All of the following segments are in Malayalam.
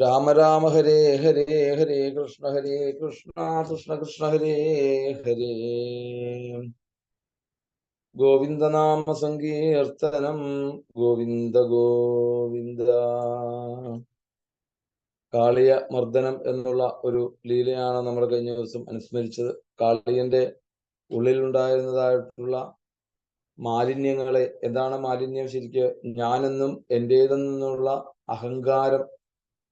രാമ രാമ ഹരേ ഹരേ ഹരേ കൃഷ്ണ ഹരേ കൃഷ്ണ കൃഷ്ണ കൃഷ്ണ ഹരേ ഹരേ. ഗോവിന്ദനാമ സങ്കീർത്തനം ഗോവിന്ദ ഗോവിന്ദ. കാളിയ മർദ്ദനം എന്നുള്ള ഒരു ലീലയാണ് നമ്മൾ കഴിഞ്ഞ ദിവസം അനുസ്മരിച്ചത്. കാളിയന്റെ ഉള്ളിലുണ്ടായിരുന്നതായിട്ടുള്ള മാലിന്യങ്ങളെ എന്താണ് മാലിന്യം ശരിക്ക്? ഞാനെന്നും എന്റേതെന്നുള്ള അഹങ്കാരം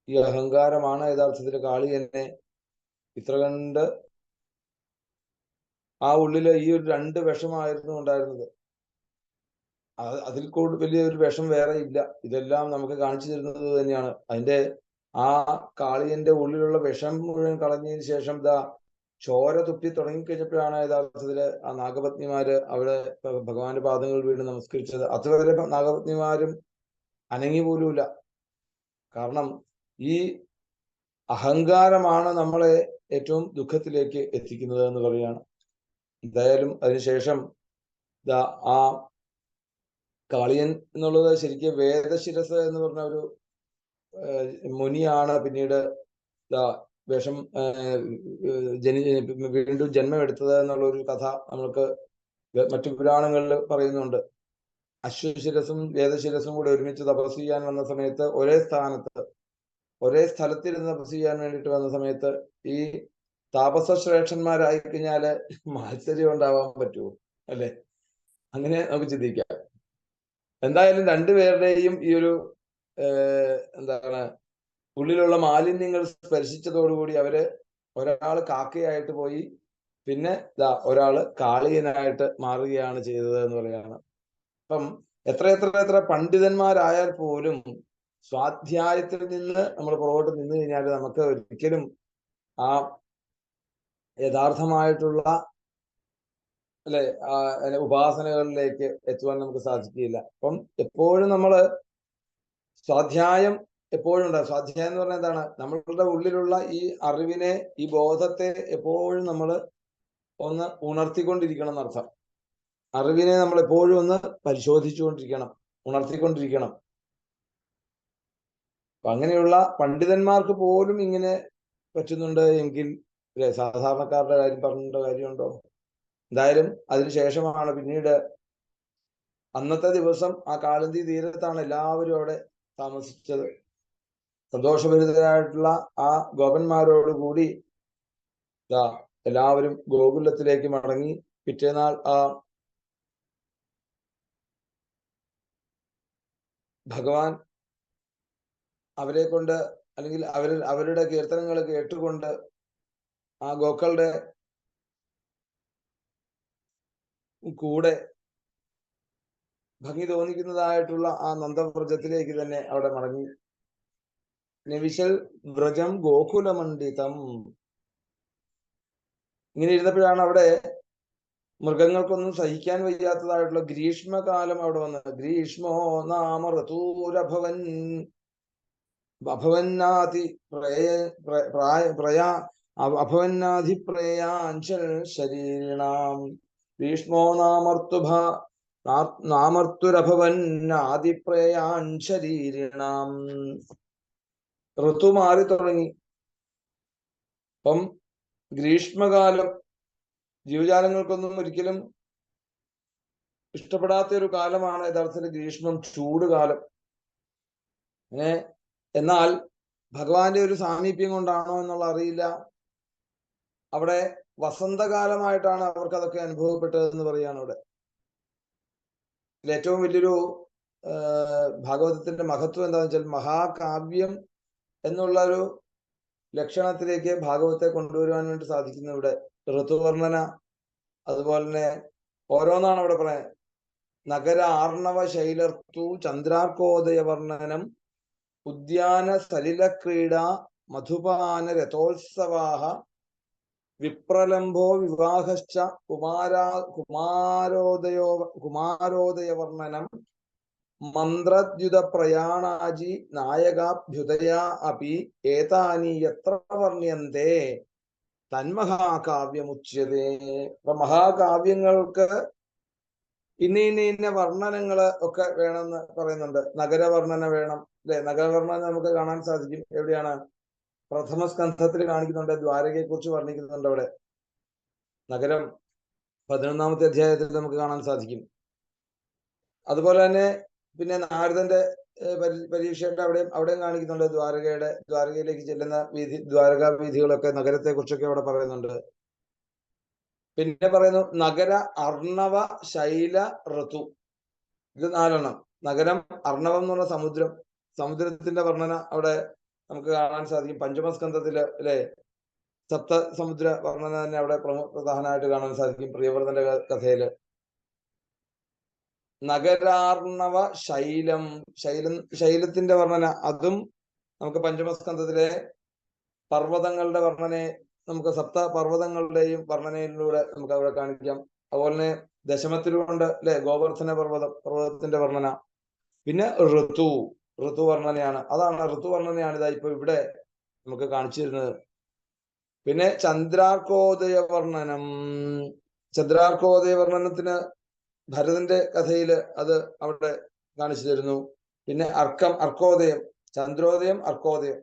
ഈ അഹങ്കാരമാണ് യഥാർത്ഥത്തിൽ കാളി എന്നെ ഇത്ര കണ്ട് ആ ഉള്ളിൽ ഈ ഒരു രണ്ട് വിഷമായിരുന്നു ഉണ്ടായിരുന്നത്. അതിൽ കൂടുതൽ വലിയ ഒരു വിഷം വേറെ ഇല്ല. ഇതെല്ലാം നമുക്ക് കാണിച്ചു തരുന്നത് തന്നെയാണ്. അതിന്റെ ആ കാളിയന്റെ ഉള്ളിലുള്ള വിഷം മുഴുവൻ കളഞ്ഞതിന് ശേഷം ഇതാ ചോര തുപ്പി തുടങ്ങിക്കഴിഞ്ഞപ്പോഴാണ് യഥാർത്ഥത്തിൽ ആ നാഗപത്നിമാര് അവിടെ ഭഗവാന്റെ പാദങ്ങൾ വീണ് നമസ്കരിച്ചത്. അതുവരെ നാഗപത്നിമാരും അനങ്ങി പോലുമില്ല കാരണം ഈ അഹങ്കാരമാണ് നമ്മളെ ഏറ്റവും ദുഃഖത്തിലേക്ക് എത്തിക്കുന്നത് എന്ന് പറയുകയാണ്. എന്തായാലും അതിനുശേഷം ആ കാളിയൻ എന്നുള്ളത് ശരിക്കും വേദശിരസ് എന്ന് പറഞ്ഞ ഒരു മുനിയാണ് പിന്നീട് വേഷം ജനി വീണ്ടും ജന്മമെടുത്തത് എന്നുള്ള ഒരു കഥ നമ്മൾക്ക് മറ്റു പുരാണങ്ങളിൽ പറയുന്നുണ്ട്. അശ്വശിരസും വേദശിരസും കൂടെ ഒരുമിച്ച് തപസ് ചെയ്യാൻ വന്ന സമയത്ത് ഒരേ സ്ഥാനത്ത് ഒരേ സ്ഥലത്തിരുന്ന് ചെയ്യാൻ വേണ്ടിയിട്ട് വന്ന സമയത്ത് ഈ താപസ ശ്രേഷ്ഠന്മാരായി കഴിഞ്ഞാൽ മാത്സര്യം ഉണ്ടാവാൻ പറ്റുമോ അല്ലെ? അങ്ങനെ നമുക്ക് ചിന്തിക്കാം. എന്തായാലും രണ്ടുപേരുടെയും ഈ ഒരു എന്താണ് ഉള്ളിലുള്ള മാലിന്യങ്ങൾ സ്പർശിച്ചതോടുകൂടി അവർ ഒരാൾ കാക്കയായിട്ട് പോയി പിന്നെ ഇതാ ഒരാൾ കാളിയനായിട്ട് മാറുകയാണ് ചെയ്തത് എന്ന് പറയുകയാണ്. അപ്പം എത്ര എത്ര എത്ര പണ്ഡിതന്മാരായാൽ പോലും സ്വാധ്യായത്തിൽ നിന്ന് നമ്മൾ പുറകോട്ട് നിന്ന് കഴിഞ്ഞാൽ നമുക്ക് ഒരിക്കലും ആ യഥാർത്ഥമായിട്ടുള്ള അല്ലെ ഉപാസനകളിലേക്ക് എത്തുവാൻ നമുക്ക് സാധിക്കുകയില്ല. അപ്പം എപ്പോഴും നമ്മൾ സ്വാധ്യായം എപ്പോഴും ഉണ്ടാകും. സ്വാധ്യായം എന്ന് പറഞ്ഞാൽ എന്താണ്? നമ്മളുടെ ഉള്ളിലുള്ള ഈ അറിവിനെ ഈ ബോധത്തെ എപ്പോഴും നമ്മൾ ഒന്ന് ഉണർത്തിക്കൊണ്ടിരിക്കണം എന്നർത്ഥം. അറിവിനെ നമ്മൾ എപ്പോഴും ഒന്ന് പരിശോധിച്ചുകൊണ്ടിരിക്കണം ഉണർത്തിക്കൊണ്ടിരിക്കണം. അപ്പൊ അങ്ങനെയുള്ള പണ്ഡിതന്മാർക്ക് പോലും ഇങ്ങനെ പറ്റുന്നുണ്ട് എങ്കിൽ സാധാരണക്കാരുടെ കാര്യം പറഞ്ഞിട്ട് കാര്യമുണ്ടോ? എന്തായാലും അതിനുശേഷമാണ് പിന്നീട് അന്നത്തെ ദിവസം ആ കാലന്തി തീരത്താണ് എല്ലാവരും അവിടെ താമസിച്ചത്. സന്തോഷഭരിതരായിട്ടുള്ള ആ ഗോപന്മാരോട് കൂടി ഇതാ എല്ലാവരും ഗോകുലത്തിലേക്ക് മടങ്ങി പിറ്റേനാൾ ആ ഭഗവാൻ അവരെ കൊണ്ട് അല്ലെങ്കിൽ അവർ അവരുടെ കീർത്തനങ്ങൾ കേട്ടുകൊണ്ട് ആ ഗോക്കളുടെ കൂടെ ഭംഗി തോന്നിക്കുന്നതായിട്ടുള്ള ആ നന്ദവ്രജത്തിലേക്ക് തന്നെ അവിടെ മടങ്ങി. നവിശൽ വ്രജം ഗോകുലമണ്ഡിതം. ഇങ്ങനെ ഇരുന്നപ്പോഴാണ് അവിടെ മൃഗങ്ങൾക്കൊന്നും സഹിക്കാൻ വയ്യാത്തതായിട്ടുള്ള ഗ്രീഷ്മകാലം അവിടെ വന്നത്. ഗ്രീഷ്മോ നാമ ഋതൂരഭവൻ. അഭവന്നാതി പ്രയ പ്രയാ അഭവന്നാധിപ്രയാഞ്ചൽ ശരീരണാം ഭീഷ്മോ നാമർത്തുഭ നാമർത്തുരഭവന്നാദിപ്രയാൻ ശരീരണാം ഋതു മാറി തുടങ്ങി. അപ്പം ഗ്രീഷ്മകാലം ജീവജാലങ്ങൾക്കൊന്നും ഒരിക്കലും ഇഷ്ടപ്പെടാത്ത ഒരു കാലമാണ് യഥാർത്ഥത്തിൽ ഗ്രീഷ്മം ചൂട് കാലം ഏ എന്നാൽ ഭഗവാന്റെ ഒരു സാമീപ്യം കൊണ്ടാണോ എന്നുള്ള അറിയില്ല. അവിടെ വസന്തകാലമായിട്ടാണ് അവർക്ക് അതൊക്കെ അനുഭവപ്പെട്ടതെന്ന് പറയാണ് അവിടെ. ഏറ്റവും വലിയൊരു ഭാഗവതത്തിന്റെ മഹത്വം എന്താണെന്ന് വെച്ചാൽ മഹാകാവ്യം എന്നുള്ള ഒരു ലക്ഷണത്തിലേക്ക് ഭാഗവത്തെ കൊണ്ടുവരുവാൻ വേണ്ടി സാധിക്കുന്നു ഇവിടെ. ഋതുവർണന അതുപോലെ തന്നെ ഓരോന്നാണ് അവിടെ പറയാൻ. നഗര ആർണവ ശൈലർത്തു ചന്ദ്രാർക്കോദയ വർണനം ഉദ്യാന സലില ക്രീഡ മധുപാന രഥോത്സവാഹ വിപ്രലംബോ വിവാഹശ്ച കുമാരാ കുമാരോദയോ കുമാരോദയ വർണനം മന്ത്രദ്യുത പ്രയാണാജി അപി ഏതാനി എത്ര വർണ്യന്തേ? തന്മഹാകാവ്യമുച്യതേ അപ്പൊ മഹാകാവ്യങ്ങൾക്ക് ഇന്ന ഇന്ന ഇന്ന വർണനങ്ങൾ ഒക്കെ വേണമെന്ന് പറയുന്നുണ്ട്. നഗരവർണന വേണം. അല്ലെ നഗരവർണന നമുക്ക് കാണാൻ സാധിക്കും. എവിടെയാണ്? പ്രഥമ സ്കന്ധത്തിൽ കാണിക്കുന്നുണ്ട്. ദ്വാരകയെ കുറിച്ച് വർണിക്കുന്നുണ്ട് അവിടെ. നഗരം പതിനൊന്നാമത്തെ അധ്യായത്തിൽ നമുക്ക് കാണാൻ സാധിക്കും. അതുപോലെ തന്നെ പിന്നെ നാരദന്റെ പരീക്ഷയുടെ അവിടെയും അവിടെയും കാണിക്കുന്നുണ്ട് ദ്വാരകയുടെ ദ്വാരകയിലേക്ക് ചെല്ലുന്ന വീതി ദ്വാരകാ വീഥികളൊക്കെ നഗരത്തെ കുറിച്ചൊക്കെ അവിടെ പറയുന്നുണ്ട്. പിന്നെ പറയുന്നു നഗര അർണവ ശൈല ഋതു. ഇത് നാലെണ്ണം. നഗരം അർണവം എന്ന് പറഞ്ഞ സമുദ്രം. സമുദ്രത്തിന്റെ വർണന അവിടെ നമുക്ക് കാണാൻ സാധിക്കും. പഞ്ചമസ്കന്ധത്തിൽ അല്ലെ? സപ്ത സമുദ്ര വർണന തന്നെ അവിടെ പ്രധാനമായിട്ട് കാണാൻ സാധിക്കും പ്രിയവർദ്ധന്റെ കഥയിൽ. നഗരാർണവ ശൈലം ശൈലം ശൈലത്തിന്റെ വർണന. അതും നമുക്ക് പഞ്ചമസ്കന്ധത്തിലെ പർവതങ്ങളുടെ വർണനയെ നമുക്ക് സപ്ത പർവതങ്ങളുടെയും വർണനയിലൂടെ നമുക്ക് അവിടെ കാണിക്കാം. അതുപോലെ തന്നെ ദശമത്തിലുണ്ട് അല്ലെ? ഗോവർദ്ധന പർവതം പർവതത്തിന്റെ വർണന. പിന്നെ ഋതു ഋതു വർണനയാണ്. അതാണ് ഋതു വർണനയാണ് ഇതാ ഇപ്പൊ ഇവിടെ നമുക്ക് കാണിച്ചു തരുന്നത്. പിന്നെ ചന്ദ്രാർക്കോദയ വർണനം. ചന്ദ്രാർക്കോദയ വർണനത്തിന് ഭരതന്റെ കഥയിൽ അത് അവിടെ കാണിച്ചു തരുന്നു. പിന്നെ അർക്കം അർക്കോദയം ചന്ദ്രോദയം അർക്കോദയം.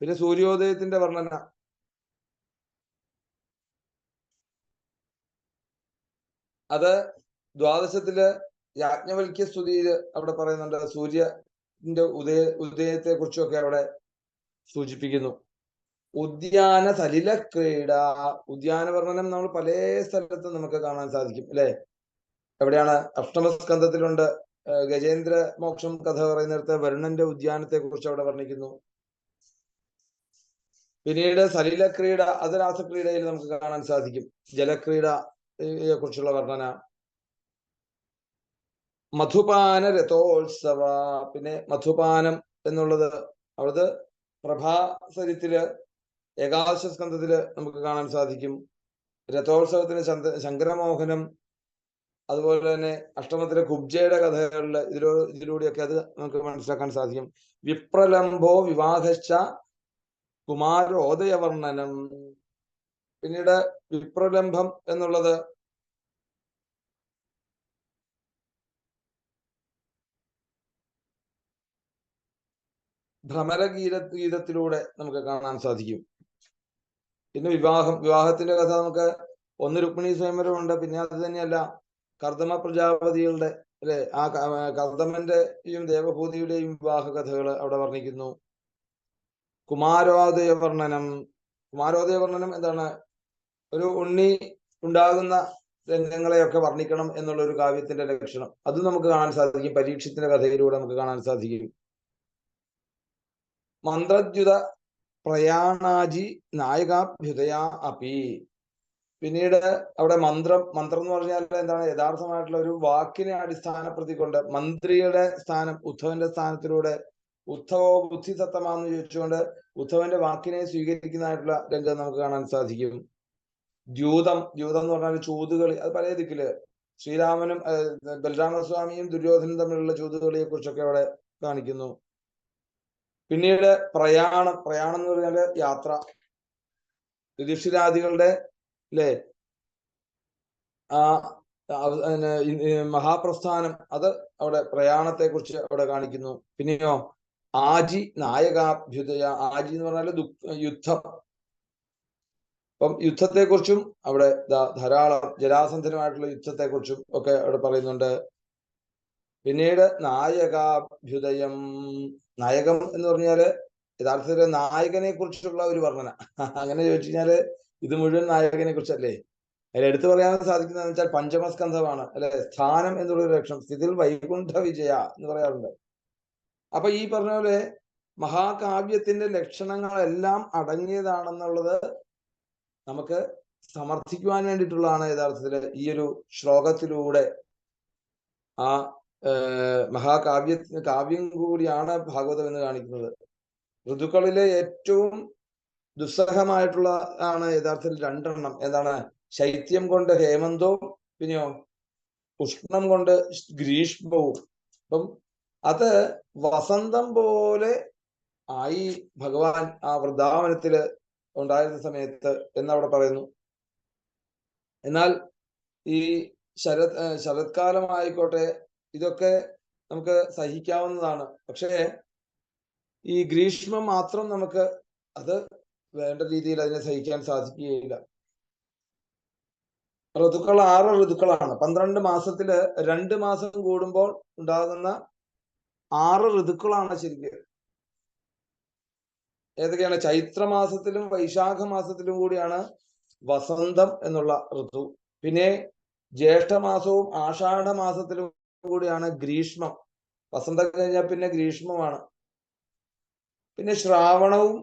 പിന്നെ സൂര്യോദയത്തിന്റെ വർണന. അത് ദ്വാദശത്തിൽ യാജ്ഞവൽക്യ സ്തുതിയിൽ അവിടെ പറയുന്നുണ്ട്. സൂര്യന്റെ ഉദയ ഉദയത്തെ കുറിച്ചൊക്കെ അവിടെ സൂചിപ്പിക്കുന്നു. ഉദ്യാന സലില ക്രീഡ. ഉദ്യാന വർണനം നമ്മൾ പല സ്ഥലത്തും നമുക്ക് കാണാൻ സാധിക്കും അല്ലെ? എവിടെയാണ്? അഷ്ടമസ്കന്ധത്തിലുണ്ട്. ഗജേന്ദ്ര മോക്ഷം കഥ പറയുന്നിടത്ത് വരുണന്റെ ഉദ്യാനത്തെ കുറിച്ച് അവിടെ വർണിക്കുന്നു. പിന്നീട് സലിലക്രീഡ അത് രാസക്രീഡയിൽ നമുക്ക് കാണാൻ സാധിക്കും. ജലക്രീഡയെ കുറിച്ചുള്ള വർണന. മധുപാന രഥോത്സവ. പിന്നെ മധുപാനം എന്നുള്ളത് അവിടുത്തെ പ്രഭാസരിത്തിൽ ഏകാദശ സ്കന്ധത്തിൽ നമുക്ക് കാണാൻ സാധിക്കും. രഥോത്സവത്തിന് ചന്ദ്ര ശങ്കരമോഹനം അതുപോലെ തന്നെ അഷ്ടമത്തിലെ കുബ്ജയുടെ കഥകളിൽ ഇതിലൂ ഇതിലൂടെയൊക്കെ അത് നമുക്ക് മനസ്സിലാക്കാൻ സാധിക്കും. വിപ്രലംബോ വിവാഹശ്ച കുമാരോദയവർണനം. പിന്നീട് വിപ്രലംഭം എന്നുള്ളത്. ഭ്രമരഗീത ഗീതത്തിലൂടെ നമുക്ക് കാണാൻ സാധിക്കും. പിന്നെ വിവാഹം വിവാഹത്തിന്റെ കഥ നമുക്ക് ഒന്ന് രുക്മിണി സ്വയംവരമുണ്ട് പിന്നെ അത് തന്നെയല്ല കർദമ പ്രജാപതികളുടെ അല്ലെ ആ കർദമന്റെയും ദേവഭൂതിയുടെയും വിവാഹ കഥകൾ അവിടെ വർണിക്കുന്നു. കുമാരോദയ വർണനം കുമാരോദയ വർണനം എന്താണ്? ഒരു ഉണ്ണി ഉണ്ടാകുന്ന രംഗങ്ങളെയൊക്കെ വർണിക്കണം എന്നുള്ള ഒരു കാവ്യത്തിന്റെ ലക്ഷണം. അത് നമുക്ക് കാണാൻ സാധിക്കും. പരീക്ഷത്തിന്റെ കഥയിലൂടെ നമുക്ക് കാണാൻ സാധിക്കും. മന്ത്രദ്യുത പ്രയാണാജി നായകാഭ്യുതയ അപി. പിന്നീട് അവിടെ മന്ത്രം മന്ത്രം എന്ന് പറഞ്ഞാൽ എന്താണ്? യഥാർത്ഥമായിട്ടുള്ള ഒരു വാക്കിനെ അടിസ്ഥാനപ്പെടുത്തിക്കൊണ്ട് മന്ത്രിയുടെ സ്ഥാനം ഉദ്ധവന്റെ സ്ഥാനത്തിലൂടെ ഉദ്ധവോ ബുദ്ധിസത്തമാന്ന് ചോദിച്ചുകൊണ്ട് ഉദ്ധവന്റെ വാക്കിനെ സ്വീകരിക്കുന്നതായിട്ടുള്ള രംഗം നമുക്ക് കാണാൻ സാധിക്കും. ദ്യൂതം ദ്യൂതം എന്ന് പറഞ്ഞാൽ ചൂതുകളി അത് പല ദിക്കിൽ ശ്രീരാമനും ബലരാമസ്വാമിയും ദുര്യോധനും തമ്മിലുള്ള ചൂതുകളിയെ കുറിച്ചൊക്കെ അവിടെ കാണിക്കുന്നു. പിന്നീട് പ്രയാണം പ്രയാണം എന്ന് പറഞ്ഞാൽ യാത്ര. യുധിഷ്ഠിരാദികളുടെ അല്ലേ ആ മഹാപ്രസ്ഥാനം അത് അവിടെ പ്രയാണത്തെ കുറിച്ച് അവിടെ കാണിക്കുന്നു. പിന്നെയോ? ആജി നായകാഭ്യുദയ ആജി എന്ന് പറഞ്ഞാൽ യുദ്ധം. അപ്പം യുദ്ധത്തെക്കുറിച്ചും അവിടെ ധാരാളം ജരാസന്ധനുമായിട്ടുള്ള യുദ്ധത്തെക്കുറിച്ചും ഒക്കെ അവിടെ പറയുന്നുണ്ട്. പിന്നീട് നായകാഭ്യുദയം നായകം എന്ന് പറഞ്ഞാൽ യഥാർത്ഥത്തിൽ നായകനെ കുറിച്ചുള്ള ഒരു വർണന. അങ്ങനെ ചോദിച്ചു കഴിഞ്ഞാൽ ഇത് മുഴുവൻ നായകനെ കുറിച്ചല്ലേ അതിൽ എടുത്തു പറയാൻ സാധിക്കുന്നതെന്ന് വെച്ചാൽ പഞ്ചമസ്കന്ധമാണ്. അല്ലെ? സ്ഥാനം എന്നുള്ള ഒരു ലക്ഷണം സ്ഥിതിയിൽ വൈകുണ്ഠ വിജയ എന്ന് പറയാറുണ്ട്. അപ്പൊ ഈ പറഞ്ഞ പോലെ മഹാകാവ്യത്തിന്റെ ലക്ഷണങ്ങളെല്ലാം അടങ്ങിയതാണെന്നുള്ളത് നമുക്ക് സമർത്ഥിക്കുവാൻ വേണ്ടിയിട്ടുള്ളതാണ് യഥാർത്ഥത്തിൽ ഈ ഒരു ശ്ലോകത്തിലൂടെ. ആ മഹാകാവ്യ കാവ്യം കൂടിയാണ് ഭാഗവതം എന്ന് കാണിക്കുന്നത്. ഋതുക്കളിലെ ഏറ്റവും ദുസ്സഹമായിട്ടുള്ള ആണ് യഥാർത്ഥത്തിൽ രണ്ടെണ്ണം. എന്താണ്? ശൈത്യം കൊണ്ട് ഹേമന്തവും പിന്നെയോ ഉഷ്ണം കൊണ്ട് ഗ്രീഷ്മവും. അപ്പം അത് വസന്തം പോലെ ആയി ഭഗവാൻ ആ വൃന്ദാവനത്തിൽ ഉണ്ടായിരുന്ന സമയത്ത് എന്നവിടെ പറയുന്നു. എന്നാൽ ഈ ശരത് ശരത്കാലമായിക്കോട്ടെ ഇതൊക്കെ നമുക്ക് സഹിക്കാവുന്നതാണ്. പക്ഷേ ഈ ഗ്രീഷ്മം മാത്രം നമുക്ക് അത് വേണ്ട രീതിയിൽ അതിനെ സഹിക്കാൻ സാധിക്കുകയില്ല. ഋതുക്കൾ ആറ് ഋതുക്കളാണ്. പന്ത്രണ്ട് മാസത്തിൽ രണ്ട് മാസം കൂടുമ്പോൾ ഉണ്ടാകുന്ന ആറ് ഋതുക്കളാണ് ശരിക്കും. ഏതൊക്കെയാണ്? ചൈത്രമാസത്തിലും വൈശാഖ മാസത്തിലും കൂടിയാണ് വസന്തം എന്നുള്ള ഋതു. പിന്നെ ജ്യേഷ്ഠമാസവും ആഷാഢ മാസത്തിലും കൂടിയാണ് ഗ്രീഷ്മം. വസന്തം കഴിഞ്ഞാൽ പിന്നെ ഗ്രീഷ്മമാണ്. പിന്നെ ശ്രാവണവും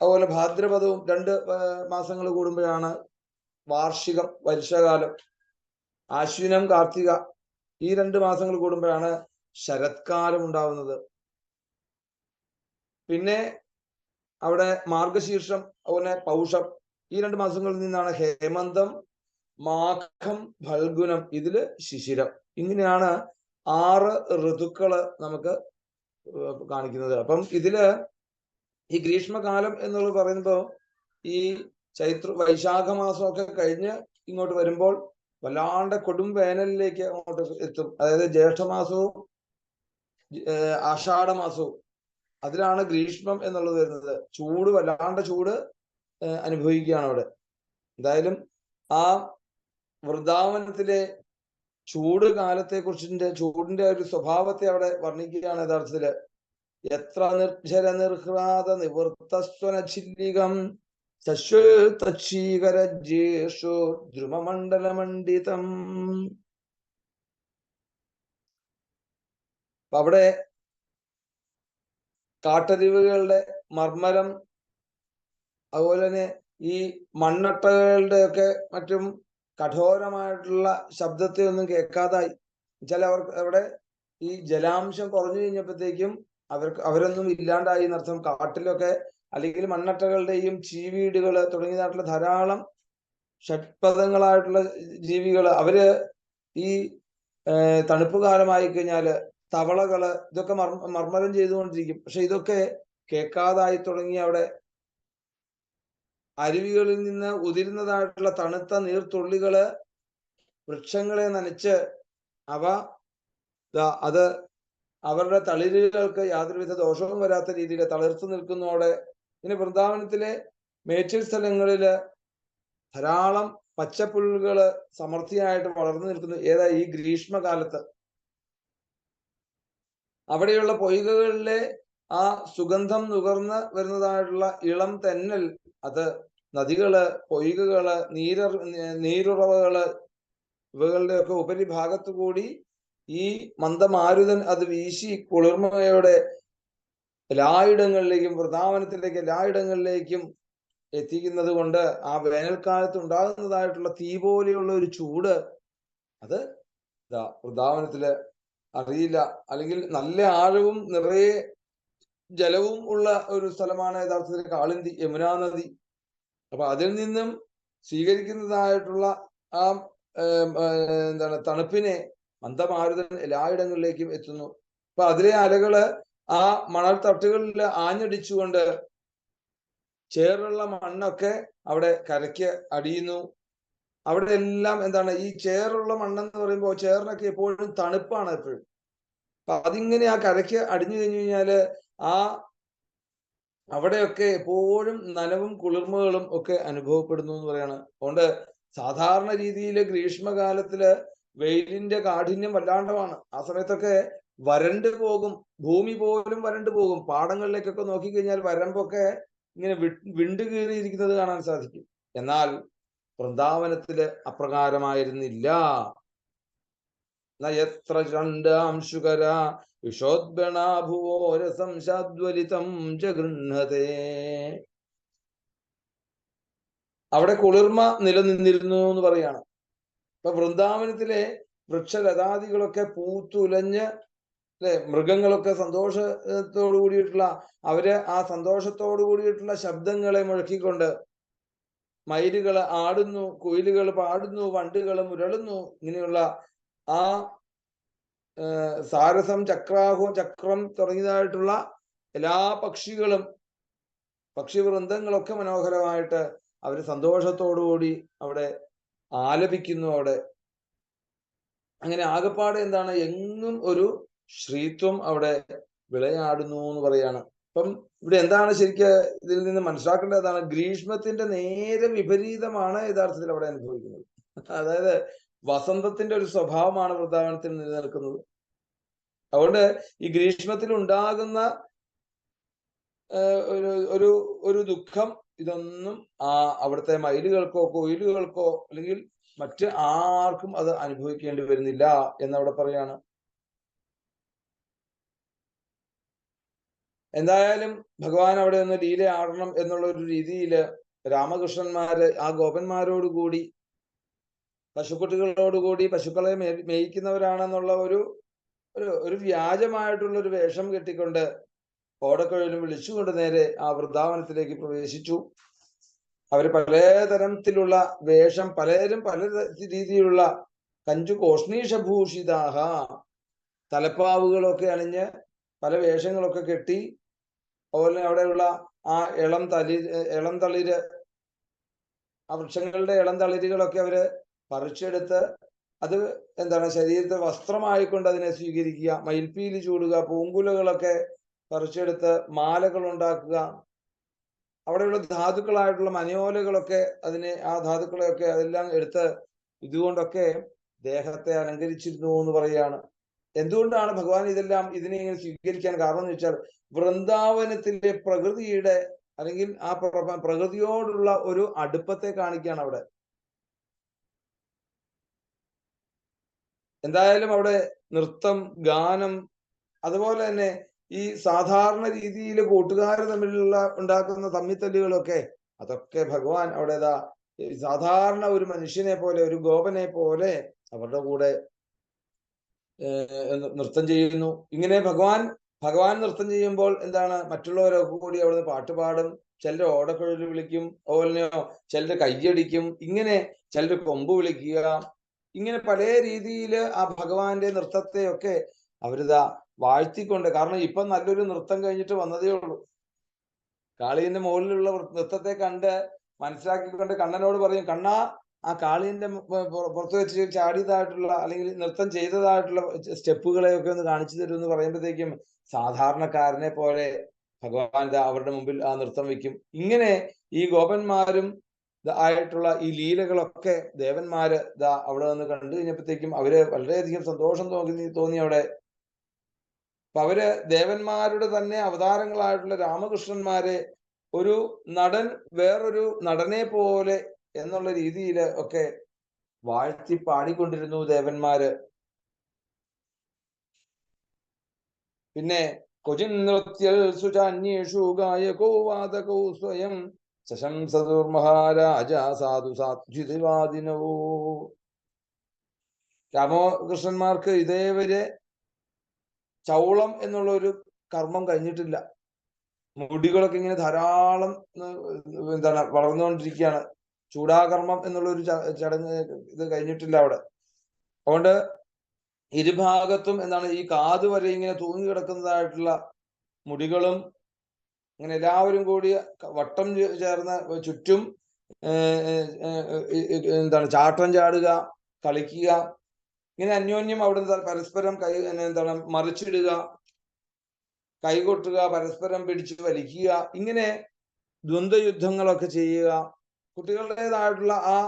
അതുപോലെ ഭാദ്രപദവും രണ്ട് മാസങ്ങൾ കൂടുമ്പോഴാണ് വാർഷികം വർഷകാലം ആശ്വിനം കാർത്തിക ഈ രണ്ട് മാസങ്ങൾ കൂടുമ്പോഴാണ് ശരത്കാലം ഉണ്ടാവുന്നത്. പിന്നെ അവിടെ മാർഗശീർഷം അതുപോലെ പൗഷം ഈ രണ്ട് മാസങ്ങളിൽ നിന്നാണ് ഹേമന്തം മാഘം ഫൽഗുനം ഇതിൽ ശിശിരം. ഇങ്ങനെയാണ് ആറ് ഋതുക്കൾ നമുക്ക് കാണിക്കുന്നത്. അപ്പം ഇതിൽ ഈ ഗ്രീഷ്മകാലം എന്നുള്ളത് പറയുമ്പോൾ ഈ ചൈത്ര വൈശാഖ മാസമൊക്കെ കഴിഞ്ഞ് ഇങ്ങോട്ട് വരുമ്പോൾ വല്ലാണ്ട് കൊടും വേനലിലേക്ക് അങ്ങോട്ട് എത്തും. അതായത് ജ്യേഷ്ഠമാസവും ആഷാഢ മാസവും. അതിലാണ് ഗ്രീഷ്മം എന്നുള്ളത് വരുന്നത്. ചൂട് വല്ലാണ്ട് ചൂട് അനുഭവിക്കുകയാണ് അവിടെ. എന്തായാലും ആ വൃന്ദാവനത്തിലെ ചൂട് കാലത്തെ കുറിച്ചിന്റെ ചൂടിന്റെ ഒരു സ്വഭാവത്തെ അവിടെ വർണിക്കുകയാണ് യഥാർത്ഥത്തിൽ. എത്ര നിർജല നിർഹ്ലാദ നിവൃത്തസ്വനഛില്ലികം ശശ്വതക്ഷീകരജ്യേഷോ ദ്രുമമണ്ഡലമണ്ഡിതം അവിടെ കാട്ടരുവികളുടെ മർമ്മരം അതുപോലെ തന്നെ ഈ മണ്ണട്ടകളുടെ ഒക്കെ മറ്റും കഠോരമായിട്ടുള്ള ശബ്ദത്തെ ഒന്നും കേൾക്കാതായി. ചില അവർക്ക് അവിടെ ഈ ജലാംശം കുറഞ്ഞു കഴിഞ്ഞപ്പോഴത്തേക്കും അവർക്ക് അവരൊന്നും ഇല്ലാണ്ടായി എന്നർത്ഥം കാട്ടിലൊക്കെ അല്ലെങ്കിൽ മണ്ണട്ടകളുടെയും ചീവീടുകൾ തുടങ്ങിയതായിട്ടുള്ള ധാരാളം ഷഡ്പദങ്ങളായിട്ടുള്ള ജീവികൾ അവർ ഈ തണുപ്പ് കാലമായി കഴിഞ്ഞാൽ തവളകൾ ഇതൊക്കെ മർമ്മരം ചെയ്തുകൊണ്ടിരിക്കും. പക്ഷെ ഇതൊക്കെ കേൾക്കാതായി തുടങ്ങി അവിടെ അരുവികളിൽ നിന്ന് ഉതിരുന്നതായിട്ടുള്ള തണുത്ത നീർത്തുള്ളികൾ വൃക്ഷങ്ങളെ നനച്ച് അവ അത് അവരുടെ തളിരുകൾക്ക് യാതൊരുവിധ ദോഷവും വരാത്ത രീതിയിൽ തളിർത്തു നിൽക്കുന്നതോടെ ഇനി വൃന്ദാവനത്തിലെ മേച്ചിൽ സ്ഥലങ്ങളിൽ ധാരാളം പച്ചപ്പുല്ലുകൾ സമൃദ്ധിയായിട്ട് വളർന്നു നിൽക്കുന്നു. ഏതാ ഈ ഗ്രീഷ്മകാലത്ത്? അവിടെയുള്ള പൊയ്കകളിലെ ആ സുഗന്ധം നുകർന്ന് വരുന്നതായിട്ടുള്ള ഇളം തെന്നൽ അത് നദികൾ പൊയ്കകൾ നീര നീരുറവകൾ ഇവകളുടെ ഒക്കെ ഉപരിഭാഗത്തു കൂടി ഈ മന്ദമാരുതൻ അത് വീശി കുളിർമയോടെ എല്ലായിടങ്ങളിലേക്കും വൃന്ദാവനത്തിലേക്ക് എല്ലായിടങ്ങളിലേക്കും എത്തിക്കുന്നത് കൊണ്ട് ആ വേനൽക്കാലത്ത് ഉണ്ടാകുന്നതായിട്ടുള്ള തീ പോലെയുള്ള ഒരു ചൂട് അത് വൃന്ദാവനത്തിലെ അറിയില്ല. അല്ലെങ്കിൽ നല്ല ആഴവും നിറയെ ജലവും ഉള്ള ഒരു സ്ഥലമാണ് യഥാർത്ഥത്തിൽ കാളിന്തി യമുനാ നദി. അപ്പൊ അതിൽ നിന്നും സ്വീകരിക്കുന്നതായിട്ടുള്ള ആ എന്താണ് തണുപ്പിനെ മന്ദമാരുതൻ എല്ലായിടങ്ങളിലേക്കും എത്തുന്നു. അപ്പൊ അതിലെ അലകൾ ആ മണൽ തട്ടുകളിൽ ആഞ്ഞടിച്ചുകൊണ്ട് ചേറുള്ള മണ്ണൊക്കെ അവിടെ കരയ്ക്ക് അടിയുന്നു. അവിടെ എല്ലാം എന്താണ് ഈ ചേറുള്ള മണ്ണെന്ന് പറയുമ്പോൾ ചേറിനൊക്കെ എപ്പോഴും തണുപ്പാണ് എപ്പോഴും. അപ്പൊ അതിങ്ങനെ ആ കരയ്ക്ക് അടിഞ്ഞു കഴിഞ്ഞു കഴിഞ്ഞാൽ ആ അവിടെയൊക്കെ എപ്പോഴും നനവും കുളിർമകളും ഒക്കെ അനുഭവപ്പെടുന്നു എന്ന് പറയാണ്. അതുകൊണ്ട് സാധാരണ രീതിയിൽ ഗ്രീഷ്മകാലത്തിൽ വെയിലിന്റെ കാഠിന്യം വല്ലാണ്ടമാണ്. ആ സമയത്തൊക്കെ വരണ്ടു പോകും. ഭൂമി പോലും വരണ്ടു പോകും. പാടങ്ങളിലേക്കൊക്കെ നോക്കിക്കഴിഞ്ഞാൽ വരമ്പൊക്കെ ഇങ്ങനെ വിണ്ടു കീറിയിരിക്കുന്നത് കാണാൻ സാധിക്കും. എന്നാൽ വൃന്ദാവനത്തിൽ അപ്രകാരമായിരുന്നില്ല. നയത്ര ചണ്ടാംശുകര വിഷോദ്ഗണാഭുവോരസം ശാദ്വലിതം ജഗൃഹതേ അവിടെ കുളിർമ നിലനിന്നിരുന്നു എന്ന് പറയാണ്. ഇപ്പൊ വൃന്ദാവനത്തിലെ വൃക്ഷലതാദികളൊക്കെ പൂത്തുലഞ്ഞ് അല്ലെ മൃഗങ്ങളൊക്കെ സന്തോഷത്തോടു കൂടിയിട്ടുള്ള അവർ ആ സന്തോഷത്തോടു കൂടിയിട്ടുള്ള ശബ്ദങ്ങളെ മുഴക്കിക്കൊണ്ട് മയിലുകൾ ആടുന്നു കുയിലുകൾ പാടുന്നു വണ്ടുകൾ മുരളുന്നു ഇങ്ങനെയുള്ള ആ സാരസം ചക്രാഹു ചക്രം തുടങ്ങിയതായിട്ടുള്ള എല്ലാ പക്ഷികളും പക്ഷിവൃന്ദങ്ങളൊക്കെ മനോഹരമായിട്ട് അവർ സന്തോഷത്തോടുകൂടി അവിടെ ആലപിക്കുന്നു അവിടെ. അങ്ങനെ ആകപ്പാട് എന്താണ് എങ്ങും ഒരു ശ്രീത്വം അവിടെ വിളയാടുന്നു എന്ന് പറയാണ്. അപ്പം ഇവിടെ എന്താണ് ശരിക്ക് ഇതിൽ നിന്ന് മനസ്സിലാക്കേണ്ടതാണ് ഗ്രീഷ്മത്തിന്റെ നേരെ വിപരീതമാണ് യഥാർത്ഥത്തിൽ അവിടെ അനുഭവിക്കുന്നത്. അതായത് വസന്തത്തിന്റെ ഒരു സ്വഭാവമാണ് വൃന്ദാവനത്തിൽ നിലനിൽക്കുന്നത്. അതുകൊണ്ട് ഈ ഗ്രീഷ്മത്തിൽ ഉണ്ടാകുന്ന ഒരു ഒരു ഒരു ദുഃഖം ഇതൊന്നും ആ അവിടുത്തെ മയിലുകൾക്കോ കൊയിലുകൾക്കോ അല്ലെങ്കിൽ മറ്റ് ആർക്കും അത് അനുഭവിക്കേണ്ടി വരുന്നില്ല എന്നവിടെ പറയാണ്. എന്തായാലും ഭഗവാൻ അവിടെ നിന്ന് ലീല ആടണം എന്നുള്ള ഒരു രീതിയിൽ രാമകൃഷ്ണന്മാര് ആ ഗോപന്മാരോടുകൂടി പശുക്കുട്ടികളോടുകൂടി പശുക്കളെ മേയിക്കുന്നവരാണെന്നുള്ള ഒരു ഒരു വ്യാജമായിട്ടുള്ള ഒരു വേഷം കെട്ടിക്കൊണ്ട് ഓടക്കൊഴിലും വിളിച്ചുകൊണ്ട് നേരെ ആ വൃന്ദാവനത്തിലേക്ക് പ്രവേശിച്ചു. അവർ പലതരത്തിലുള്ള വേഷം പലരും പല രീതിയിലുള്ള കഞ്ചു കോഷ്ണീഷഭൂഷിതാഹ തലപ്പാവുകളൊക്കെ അണിഞ്ഞ് പല വേഷങ്ങളൊക്കെ കെട്ടി അതുപോലെ അവിടെയുള്ള ആ ഇളം തളി ഇളം തളിര് ആ വൃക്ഷങ്ങളുടെ ഇളം തളിരുകളൊക്കെ അവർ പറിച്ചെടുത്ത് അത് എന്താണ് ശരീരത്തെ വസ്ത്രമായിക്കൊണ്ട് അതിനെ സ്വീകരിക്കുക മയിൽപ്പീലി ചൂടുക പൂങ്കുലകളൊക്കെ പറിച്ചെടുത്ത് മാലകൾ ഉണ്ടാക്കുക അവിടെയുള്ള ധാതുക്കളായിട്ടുള്ള മനയോലകളൊക്കെ അതിനെ ആ ധാതുക്കളെയൊക്കെ അതെല്ലാം എടുത്ത് ഇതുകൊണ്ടൊക്കെ ദേഹത്തെ അലങ്കരിച്ചിരുന്നു എന്ന് പറയുകയാണ്. എന്തുകൊണ്ടാണ് ഭഗവാൻ ഇതെല്ലാം ഇതിനെ ഇങ്ങനെ സ്വീകരിക്കാൻ കാരണം എന്ന് വെച്ചാൽ വൃന്ദാവനത്തിലെ പ്രകൃതിയുടെ അല്ലെങ്കിൽ ആ പ്രകൃതിയോടുള്ള ഒരു അടുപ്പത്തെ കാണിക്കുകയാണ് അവിടെ. എന്തായാലും അവിടെ നൃത്തം ഗാനം അതുപോലെ തന്നെ ഈ സാധാരണ രീതിയിൽ കൂട്ടുകാർ തമ്മിലുള്ള ഉണ്ടാക്കുന്ന തമ്മിത്തല്ലുകളൊക്കെ അതൊക്കെ ഭഗവാൻ അവിടെ സാധാരണ ഒരു മനുഷ്യനെ പോലെ ഒരു ഗോപനെ പോലെ അവരുടെ കൂടെ നൃത്തം ചെയ്യുന്നു. ഇങ്ങനെ ഭഗവാൻ ഭഗവാൻ നൃത്തം ചെയ്യുമ്പോൾ എന്താണ്? മറ്റുള്ളവരൊക്കെ കൂടി അവിടുന്ന് പാട്ടുപാടും ചിലർ ഓടക്കുഴൽ വിളിക്കും. അതുപോലെയോ ചിലർ കയ്യടിക്കും. ഇങ്ങനെ ചിലർ കൊമ്പ് വിളിക്കുക. ഇങ്ങനെ പല രീതിയിൽ ആ ഭഗവാന്റെ നൃത്തത്തെയൊക്കെ അവരിതാ വാഴ്ത്തിക്കൊണ്ട് കാരണം ഇപ്പൊ നല്ലൊരു നൃത്തം കഴിഞ്ഞിട്ട് വന്നതേ ഉള്ളൂ. കാളിയന്റെ മുകളിലുള്ള നൃത്തത്തെ കണ്ട് മനസ്സിലാക്കിക്കൊണ്ട് കണ്ണനോട് പറയും കണ്ണാ ആ കാളിന്റെ പുറത്ത് വെച്ച് ചാടിയതായിട്ടുള്ള അല്ലെങ്കിൽ നൃത്തം ചെയ്തതായിട്ടുള്ള സ്റ്റെപ്പുകളെയൊക്കെ ഒന്ന് കാണിച്ചു തരും എന്ന് പറയുമ്പോഴത്തേക്കും സാധാരണക്കാരനെ പോലെ ഭഗവാൻ അവരുടെ മുമ്പിൽ ആ നൃത്തം വെക്കും. ഇങ്ങനെ ഈ ഗോപന്മാരും ആയിട്ടുള്ള ഈ ലീലകളൊക്കെ ദേവന്മാര് ഇതാ അവിടെ നിന്ന് കണ്ടു കഴിഞ്ഞപ്പോഴത്തേക്കും അവർ വളരെയധികം സന്തോഷം തോന്നി തോന്നി അവിടെ. അപ്പൊ അവർ ദേവന്മാരുടെ തന്നെ അവതാരങ്ങളായിട്ടുള്ള രാമകൃഷ്ണന്മാരെ ഒരു നടൻ വേറൊരു നടനെ പോലെ എന്നുള്ള രീതിയിൽ ഒക്കെ വാഴ്ത്തി പാടിക്കൊണ്ടിരുന്നു ദേവന്മാര്. പിന്നെ കൊചിൻ നൃത്യൽ സുചാന്യേഷു ഗായകോ വാദകോ സ്വയം സശംസതുർമഹാരാജ സാധു സാധ്യുതിവാദിനോ രാമകൃഷ്ണന്മാർക്ക് ഇതേവരെ ചൗളം എന്നുള്ള ഒരു കർമ്മം കഴിഞ്ഞിട്ടില്ല. മുടികളൊക്കെ ഇങ്ങനെ ധാരാളം എന്താണ് വളർന്നുകൊണ്ടിരിക്കുകയാണ്. ചൂടാകർമ്മം എന്നുള്ള ഒരു ചടങ്ങ് ഇത് കഴിഞ്ഞിട്ടില്ല അവിടെ. അതുകൊണ്ട് ഇരുഭാഗത്തും എന്താണ് ഈ കാത് വരെ ഇങ്ങനെ തൂങ്ങി കിടക്കുന്നതായിട്ടുള്ള മുടികളും ഇങ്ങനെ എല്ലാവരും കൂടി വട്ടം ചേർന്ന് ചുറ്റും എന്താണ് ചാട്ടം ചാടുക കളിക്കുക ഇങ്ങനെ അന്യോന്യം അവിടെ പരസ്പരം കൈ എന്താണ് മറിച്ചിടുക കൈകൊട്ടുക പരസ്പരം പിടിച്ചു വലിക്കുക ഇങ്ങനെ ദ്വന്ദ്വയുദ്ധങ്ങളൊക്കെ ചെയ്യുക കുട്ടികളുടേതായിട്ടുള്ള ആ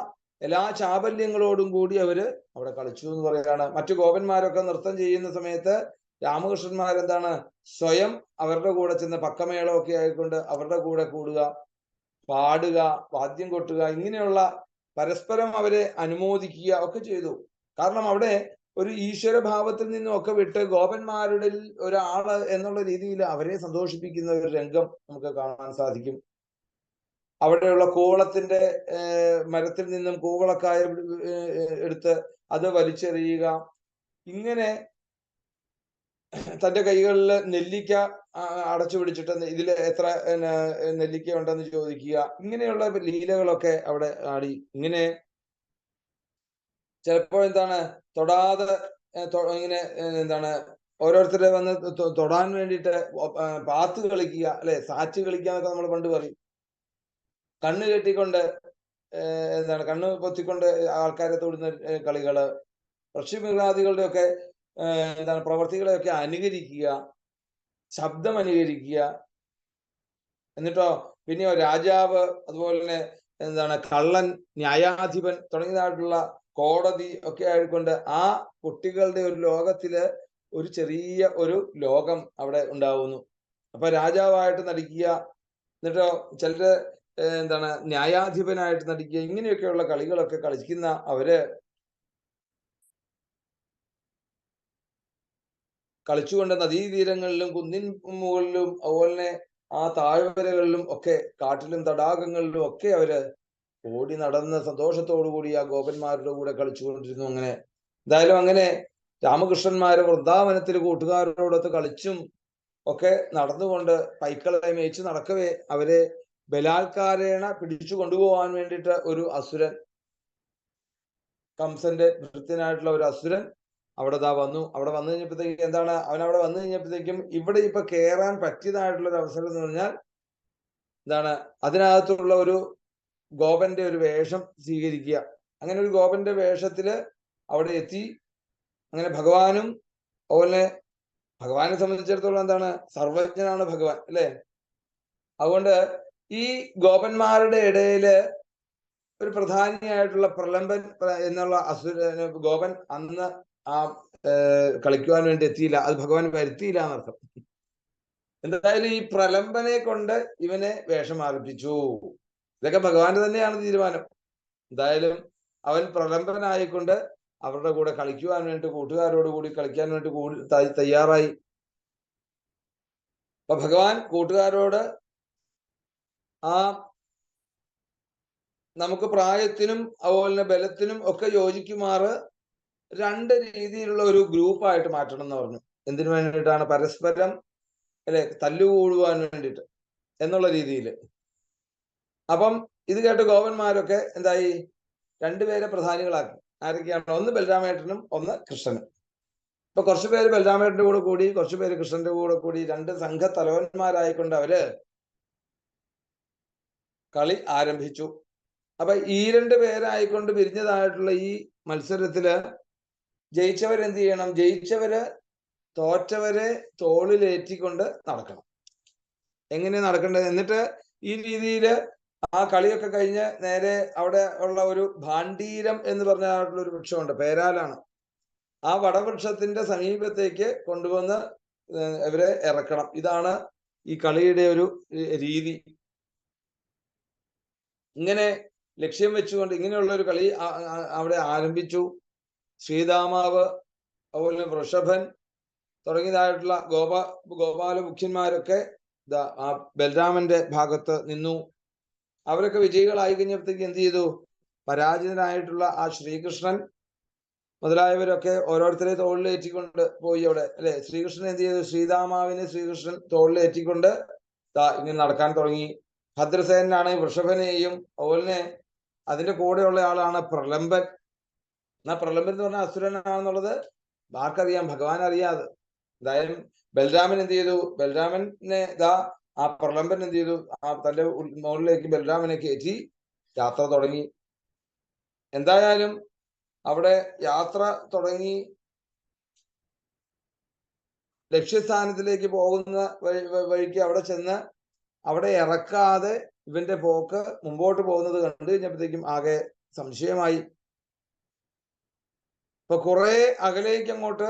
എല്ലാ ചാബല്യങ്ങളോടും കൂടി അവർ അവിടെ കളിച്ചു എന്ന് പറയുകയാണ്. മറ്റു ഗോപന്മാരൊക്കെ നൃത്തം ചെയ്യുന്ന സമയത്ത് രാമകൃഷ്ണന്മാരെന്താണ്? സ്വയം അവരുടെ കൂടെ ചെന്ന് പക്കമേളമൊക്കെ ആയിക്കൊണ്ട് അവരുടെ കൂടെ കൂടുക പാടുക വാദ്യം കൊട്ടുക ഇങ്ങനെയുള്ള പരസ്പരം അവരെ അനുമോദിക്കുക ഒക്കെ ചെയ്തു. കാരണം അവിടെ ഒരു ഈശ്വരഭാവത്തിൽ നിന്നും ഒക്കെ വിട്ട് ഗോപന്മാരുടെ ഒരാൾ എന്നുള്ള രീതിയിൽ അവരെ സന്തോഷിപ്പിക്കുന്ന ഒരു രംഗം നമുക്ക് കാണാൻ സാധിക്കും. അവിടെയുള്ള കൂവളത്തിന്റെ മരത്തിൽ നിന്നും കൂവളക്കായ എടുത്ത് അത് വലിച്ചെറിയുക. ഇങ്ങനെ തന്റെ കൈകളിൽ നെല്ലിക്ക അടച്ചു പിടിച്ചിട്ട് ഇതിൽ എത്ര നെല്ലിക്ക ഉണ്ടെന്ന് ചോദിക്കുക. ഇങ്ങനെയുള്ള ലീലകളൊക്കെ അവിടെ ആടി. ഇങ്ങനെ ചിലപ്പോൾ എന്താണ് തൊടാതെ ഇങ്ങനെ എന്താണ് ഓരോരുത്തരെ വന്ന് തൊടാൻ വേണ്ടിയിട്ട് പാത്ത് കളിക്കുക അല്ലെ? സാറ്റ് കളിക്കുക എന്നൊക്കെ നമ്മൾ പണ്ട് പറയും. കണ്ണ് കെട്ടിക്കൊണ്ട് എന്താണ് കണ്ണ് പൊത്തിക്കൊണ്ട് ആൾക്കാരെ തൊടുന്ന കളികൾ പക്ഷിമൃഗാദികളുടെ ഒക്കെ എന്താണ് പ്രവർത്തികളെയൊക്കെ അനുകരിക്കുക ശബ്ദം അനുകരിക്കുക. എന്നിട്ടോ പിന്നെയോ രാജാവ് അതുപോലെ തന്നെ എന്താണ് കള്ളൻ ന്യായാധിപൻ തുടങ്ങിയതായിട്ടുള്ള കോടതി ഒക്കെ ആയിക്കൊണ്ട് ആ കുട്ടികളുടെ ഒരു ലോകത്തിൽ ഒരു ചെറിയ ഒരു ലോകം അവിടെ ഉണ്ടാവുന്നു. അപ്പൊ രാജാവായിട്ട് നടിക്കുക. എന്നിട്ടോ ചിലര് എന്താണ് ന്യായാധിപനായിട്ട് നടിക്കുക ഇങ്ങനെയൊക്കെയുള്ള കളികളൊക്കെ കളിക്കുന്ന അവർ കളിച്ചുകൊണ്ട് നദീതീരങ്ങളിലും കുന്നിൻ മുകളിലും അതുപോലെ തന്നെ ആ താഴ്വരകളിലും ഒക്കെ കാട്ടിലും തടാകങ്ങളിലും ഒക്കെ അവർ ഓടി നടന്ന് സന്തോഷത്തോടു കൂടി ആ ഗോപന്മാരുടെ കൂടെ കളിച്ചുകൊണ്ടിരുന്നു അങ്ങനെ. എന്തായാലും അങ്ങനെ രാമകൃഷ്ണന്മാര് വൃന്ദാവനത്തിൽ കൂട്ടുകാരോടൊത്ത് കളിച്ചും ഒക്കെ നടന്നുകൊണ്ട് പൈക്കളെ മേയിച്ച് നടക്കവേ അവരെ ബലാത്കാരേണ പിടിച്ചു കൊണ്ടുപോകാൻ വേണ്ടിയിട്ട് ഒരു അസുരൻ കംസന്റെ ഭൃത്യനായിട്ടുള്ള ഒരു അസുരൻ അവിടെ ദാ വന്നു. അവിടെ വന്നു കഴിഞ്ഞപ്പോഴത്തേക്ക് എന്താണ്? അവൻ അവിടെ വന്നു കഴിഞ്ഞപ്പോഴത്തേക്കും ഇവിടെ ഇപ്പൊ കയറാൻ പറ്റിയതായിട്ടുള്ള ഒരു അവസരം എന്ന് പറഞ്ഞാൽ എന്താണ്? അതിനകത്തുള്ള ഒരു ഗോപന്റെ ഒരു വേഷം സ്വീകരിക്കുക. അങ്ങനെ ഒരു ഗോപന്റെ വേഷത്തിൽ അവിടെ എത്തി. അങ്ങനെ ഭഗവാനും അതുപോലെ ഭഗവാനെ സംബന്ധിച്ചിടത്തോളം എന്താണ്? സർവജ്ഞനാണ് ഭഗവാൻ അല്ലേ? അതുകൊണ്ട് ഈ ഗോപന്മാരുടെ ഇടയിൽ ഒരു പ്രധാനിയായിട്ടുള്ള പ്രലംബൻ എന്നുള്ള അസുര ഗോപൻ അന്ന് ആ കളിക്കുവാൻ വേണ്ടി എത്തിയില്ല. അത് ഭഗവാൻ വരുത്തിയില്ല എന്നർത്ഥം. എന്തായാലും ഈ പ്രലംബനെ കൊണ്ട് ഇവനെ വേഷം ആർപ്പിച്ചു. ഇതൊക്കെ ഭഗവാന്റെ തന്നെയാണ് തീരുമാനം. എന്തായാലും അവൻ പ്രലംബനായിക്കൊണ്ട് അവരുടെ കൂടെ കളിക്കുവാൻ വേണ്ടി കൂട്ടുകാരോട് കൂടി കളിക്കാൻ വേണ്ടി തയ്യാറായി. അപ്പൊ ഭഗവാൻ കൂട്ടുകാരോട് ആ നമുക്ക് പ്രായത്തിനും അതുപോലെ തന്നെ ബലത്തിനും ഒക്കെ യോജിക്കുമാറ് രണ്ട് രീതിയിലുള്ള ഒരു ഗ്രൂപ്പായിട്ട് മാറ്റണം എന്ന് പറഞ്ഞു. എന്തിനു വേണ്ടിയിട്ടാണ്? പരസ്പരം അല്ലെ തല്ലുകൂടുവാൻ വേണ്ടിയിട്ട് എന്നുള്ള രീതിയിൽ അപ്പം ഇത് കേട്ട് ഗോപന്മാരൊക്കെ എന്തായി? രണ്ടുപേരെ പ്രധാനികളാക്കി. ആരൊക്കെയാണ്? ഒന്ന് ബലരാമേട്ടനും ഒന്ന് കൃഷ്ണനും. ഇപ്പൊ കുറച്ചു പേര് ബലരാമേട്ടന്റെ കൂടെ കൂടി കുറച്ചു പേര് കൃഷ്ണന്റെ കൂടെ കൂടി രണ്ട് സംഘ തലവന്മാരായിക്കൊണ്ട് അവർ കളി ആരംഭിച്ചു. അപ്പൊ ഈ രണ്ട് പേരായിക്കൊണ്ട് പിരിഞ്ഞതായിട്ടുള്ള ഈ മത്സരത്തിൽ ജയിച്ചവരെന്ത് ചെയ്യണം? ജയിച്ചവര് തോറ്റവരെ തോളിലേറ്റിക്കൊണ്ട് നടക്കണം. എങ്ങനെ നടക്കേണ്ടത്? എന്നിട്ട് ഈ രീതിയിൽ ആ കളിയൊക്കെ കഴിഞ്ഞ് നേരെ അവിടെ ഉള്ള ഒരു ഭാണ്ഡീരം എന്ന് പറഞ്ഞായിട്ടുള്ള ഒരു വൃക്ഷമുണ്ട് പേരാലാണ്. ആ വടവൃക്ഷത്തിന്റെ സമീപത്തേക്ക് കൊണ്ടുവന്ന് ഇവരെ ഇറക്കണം. ഇതാണ് ഈ കളിയുടെ ഒരു രീതി. ഇങ്ങനെ ലക്ഷ്യം വെച്ചുകൊണ്ട് ഇങ്ങനെയുള്ള ഒരു കളി അവിടെ ആരംഭിച്ചു. ശ്രീദാമാവ് അതുപോലെ വൃഷഭൻ തുടങ്ങിയതായിട്ടുള്ള ഗോപ ഗോപാല മുഖ്യന്മാരൊക്കെ ആ ബലരാമന്റെ ഭാഗത്ത് നിന്നു. അവരൊക്കെ വിജയികളായി കഴിഞ്ഞപ്പോഴത്തേക്ക് എന്ത് ചെയ്തു? പരാജിതനായിട്ടുള്ള ആ ശ്രീകൃഷ്ണൻ മുതലായവരൊക്കെ ഓരോരുത്തരെ തോളിലേറ്റിക്കൊണ്ട് പോയി അവിടെ. അല്ലെ? ശ്രീകൃഷ്ണൻ എന്ത് ചെയ്തു? ശ്രീതാമാവിനെ ശ്രീകൃഷ്ണൻ തോളിലേറ്റിക്കൊണ്ട് ഇങ്ങനെ നടക്കാൻ തുടങ്ങി. ഭദ്രസേനാണ് വൃഷഭനെയും അതുപോലെ അതിന്റെ കൂടെയുള്ള ആളാണ് പ്രലംബൻ. എന്നാ പ്രലംബൻ എന്ന് പറഞ്ഞ അസുരനാണെന്നുള്ളത് ആർക്കറിയാം ഭഗവാൻ അറിയാതെ. എന്തായാലും ബലരാമൻ എന്ത് ചെയ്തു? ബലരാമനെ ഇതാ ആ പ്രലംബൻ എന്ത് ചെയ്തു? ആ തന്റെ മുകളിലേക്ക് ബലരാമനെ കയറ്റി യാത്ര തുടങ്ങി. എന്തായാലും അവിടെ യാത്ര തുടങ്ങി. ലക്ഷ്യസ്ഥാനത്തിലേക്ക് പോകുന്ന വഴിക്ക് അവിടെ ചെന്ന് അവിടെ ഇറക്കാതെ ഇവന്റെ പോക്ക് മുമ്പോട്ട് പോകുന്നത് കണ്ടു കഴിഞ്ഞപ്പോഴത്തേക്കും ആകെ സംശയമായി. ഇപ്പൊ കുറെ അകലേക്ക് അങ്ങോട്ട്